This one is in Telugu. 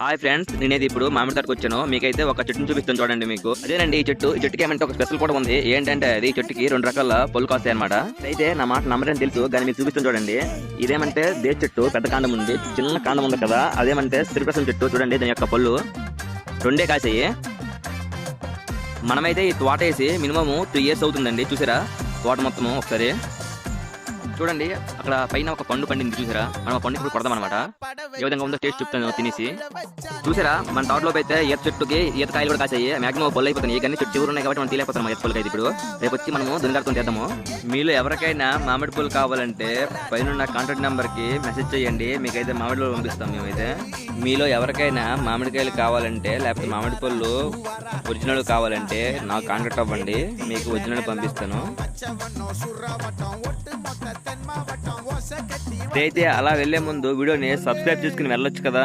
హాయ్ ఫ్రెండ్స్ నేనేది ఇప్పుడు మామిడి తోటకు వచ్చాను. మీకైతే ఒక చెట్టును చూపిస్తాను చూడండి మీకు. అదేనండి ఈ చెట్టు. ఈ చెట్టుకి ఏమంటే ఒక స్పెషల్ కూడా ఉంది. ఏంటంటే అది చెట్టుకి రెండు రకాల పళ్ళు కాస్తాయి అనమాట అయితే నా మాట నమ్మరని తెలుసు కానీ మీకు చూపిస్తాను చూడండి. ఇదేమంటే దేశ చెట్టు పెద్ద కాండం ఉంది. చిన్న కాండం ఉంది కదా అదేమంటే శ్రీప్రసం చెట్టు. చూడండి దాని యొక్క పళ్ళు రెండే కాసాయి. మనమైతే ఈ తోట వేసి మినిమము టూ ఇయర్స్ అవుతుందండి. చూసారా? తోట మొత్తము ఒకసారి. చూడండి అక్కడ పైన ఒక పండు పండింది చూసారా? మనం ఆ పండు ఇప్పుడు కొడదాం అనమాట ఏ విధంగా ఉందో టేస్ట్ చెప్తాను తినేసి. చూసారా? మన తోటలోకి అయితే ఈత చెట్టుకి ఈత కాయలు కూడా కాసాయి. మాక్సిమం పళ్ళు అయిపోతున్నాయి కానీ చెట్టు ఎవరు ఉన్నాయి కాబట్టి మనం తీలేకపోతున్నాం ఈత పళ్ళకి అయితే ఇప్పుడు. రేపు వచ్చి మనము దునిగాడుతూ చేద్దాము మీలో ఎవరికైనా మామిడి పూలు కావాలంటే పైన కాంటాక్ట్ నెంబర్కి మెసేజ్ చేయండి. మీకైతే మామిడి పూలు పంపిస్తాం మేమైతే. మీలో ఎవరికైనా మామిడికాయలు కావాలంటే లేకపోతే మామిడి పళ్ళు ఒరిజినల్ కావాలంటే నాకు కాంటాక్ట్ అవ్వండి. మీకు ఒరిజినల్ పంపిస్తాను. అయితే అలా వెళ్ళే ముందు వీడియోని సబ్స్క్రైబ్ చేసుకుని వెళ్ళొచ్చు కదా?